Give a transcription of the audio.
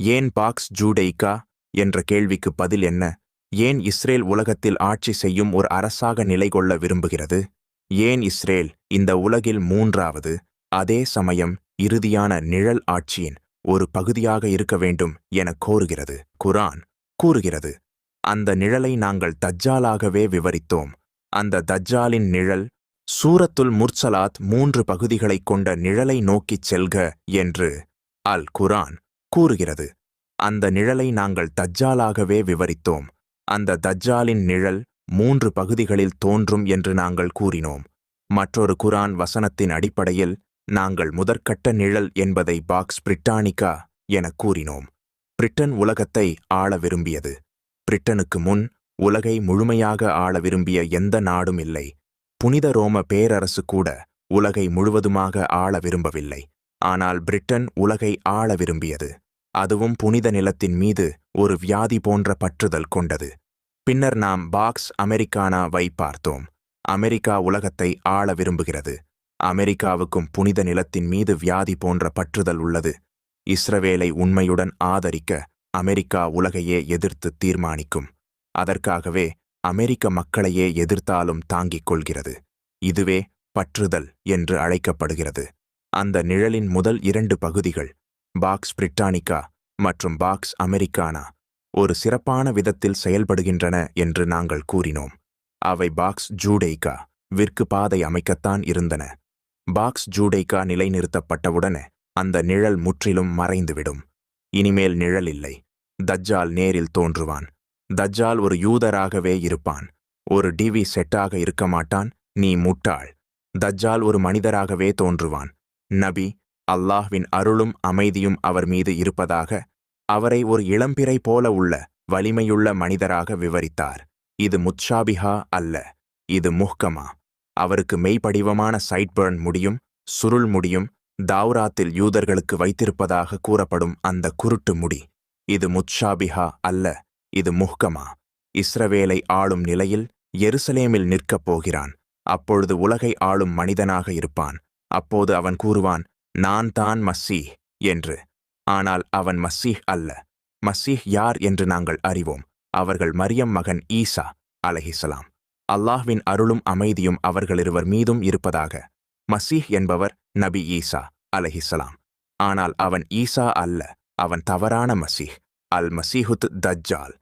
ஏன் பாக்ஸ் ஜூடெய்கா என்ற கேள்விக்கு பதில் என்ன? ஏன் இஸ்ரேல் உலகத்தில் ஆட்சி செய்யும் ஒரு அரசாக நிலை கொள்ள விரும்புகிறது? ஏன் இஸ்ரேல் இந்த உலகில் மூன்றாவது அதே சமயம் இறுதியான நிழல் ஆட்சியின் ஒரு பகுதியாக இருக்க வேண்டும் என கோருகிறது. குரான் கூறுகிறது அந்த நிழலை நாங்கள் தஜ்ஜாலாகவே விவரித்தோம். அந்த தஜ்ஜாலின் நிழல் சூரத்துல் முர்சலாத் மூன்று பகுதிகளைக் கொண்ட நிழலை நோக்கிச் செல்க என்று அல் குரான் கூறுகிறது. அந்த நிழலை நாங்கள் தஜ்ஜாலாகவே விவரித்தோம். அந்த தஜ்ஜாலின் நிழல் மூன்று பகுதிகளில் தோன்றும் என்று நாங்கள் கூறினோம். மற்றொரு குரான் வசனத்தின் அடிப்படையில் நாங்கள் முதற்கட்ட நிழல் என்பதை பாக்ஸ் பிரிட்டானிகா எனக் கூறினோம். பிரிட்டன் உலகத்தை ஆள விரும்பியது. பிரிட்டனுக்கு முன் உலகை முழுமையாக ஆள விரும்பிய எந்த நாடும் இல்லை. புனித ரோம பேரரசு கூட உலகை முழுவதுமாக ஆள விரும்பவில்லை. ஆனால் பிரிட்டன் உலகை ஆள விரும்பியது. அதுவும் புனித நிலத்தின் மீது ஒரு வியாதி போன்ற பற்றுதல் கொண்டது. பின்னர் நாம் பாக்ஸ் அமெரிக்கானாவை பார்த்தோம். அமெரிக்கா உலகத்தை ஆள விரும்புகிறது. அமெரிக்காவுக்கும் புனித நிலத்தின் மீது வியாதி போன்ற பற்றுதல் உள்ளது. இஸ்ரவேலை உண்மையுடன் ஆதரிக்க அமெரிக்கா உலகையே எதிர்த்து தீர்மானிக்கும். அதற்காகவே அமெரிக்க மக்களையே எதிர்த்தாலும் தாங்கிக் கொள்கிறது. இதுவே பற்றுதல் என்று அழைக்கப்படுகிறது. அந்த நிழலின் முதல் இரண்டு பகுதிகள் பாக்ஸ் பிரிட்டானிகா மற்றும் பாக்ஸ் அமெரிக்கானா ஒரு சிறப்பான விதத்தில் செயல்படுகின்றன என்று நாங்கள் கூறினோம். அவை பாக்ஸ் ஜூடெய்கா விற்கு பாதை அமைக்கத்தான் இருந்தன. பாக்ஸ் ஜூடேகா நிலைநிறுத்தப்பட்டவுடனே அந்த நிழல் முற்றிலும் மறைந்துவிடும். இனிமேல் நிழல் இல்லை. தஜ்ஜால் நேரில் தோன்றுவான். தஜ்ஜால் ஒரு யூதராகவே இருப்பான். ஒரு டிவி செட்டாக இருக்க மாட்டான். நீ முட்டாள். தஜ்ஜால் ஒரு மனிதராகவே தோன்றுவான். நபி அல்லாஹ்வின் அருளும் அமைதியும் அவர் மீது இருப்பதாக அவரை ஒரு இளம்பிறை போல உள்ள வலிமையுள்ள மனிதராக விவரித்தார். இது முத்ஷாபிஹா அல்ல இது முஹ்கமா. அவருக்கு மெய்ப்படிவமான சைட்பர்ன் முடியும் சுருள் முடியும் தாவ்ராத்தில் யூதர்களுக்கு வைத்திருப்பதாக கூறப்படும் அந்த குருட்டு முடி. இது முத்ஷாபிஹா அல்ல இது முஹ்கமா. இஸ்ரவேலை ஆளும் நிலையில் எருசலேமில் நிற்கப் போகிறான் அப்பொழுது உலகை ஆளும் மனிதனாக இருப்பான். அப்போது அவன் கூறுவான் நான் தான் மசீஹ் என்று. ஆனால் அவன் மஸ்ஸீஹ் அல்ல. மஸ்ஸீஹ் யார் என்று நாங்கள் அறிவோம். அவர்கள் மரியம் மகன் ஈசா அலஹிசலாம் அல்லாஹ்வின் அருளும் அமைதியும் அவர்களிருவர் மீதும் இருப்பதாக. மசீஹ் என்பவர் நபி ஈசா அலஹிசலாம் ஆனால் அவன் ஈசா அல்ல. அவன் தவறான மசீஹ் அல் மசீஹுத் தஜ்ஜால்.